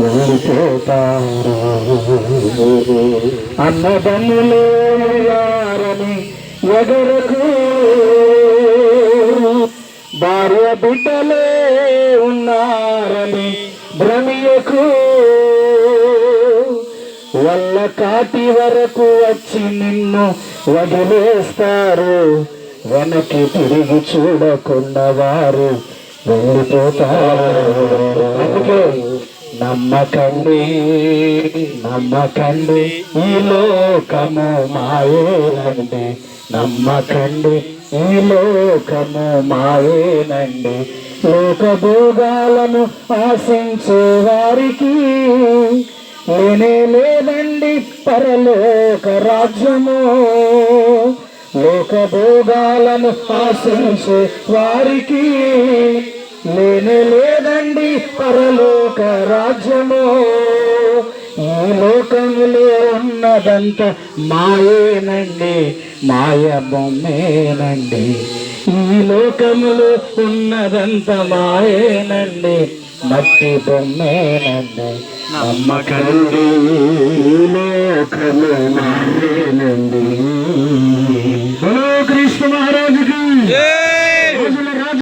వెళ్ళిపోతారు అన్నదమ్ములు యారని ఎగరకు భార్య బిడ్డలే ఉన్నారని భ్రమియకు వల్ల కాటి వరకు వచ్చి నిన్ను వదిలేస్తారు. వెనక్కి తిరిగి చూడకున్న వారు వెళ్ళిపోతారు. అందుకే నమ్మకండి నమ్మకండి ఈ లోకము మాయేనండి. నమ్మకండి ఈ లోకము మాయేనండి. లోకభోగాలను ఆశించే వారికి లేనే లేదండి పరలోక రాజ్యము. లోకభోగాలను ఆశించే వారికి లేనే పరలోక రాజ్యము ఈ లోకములో ఉన్నదంత మాయేనండి మాయ బొమ్మేనండి. ఈ లోకములో ఉన్నదంత మాయేనండి మట్టి బొమ్మేనండి. నమ్మకండి ఈ లోకము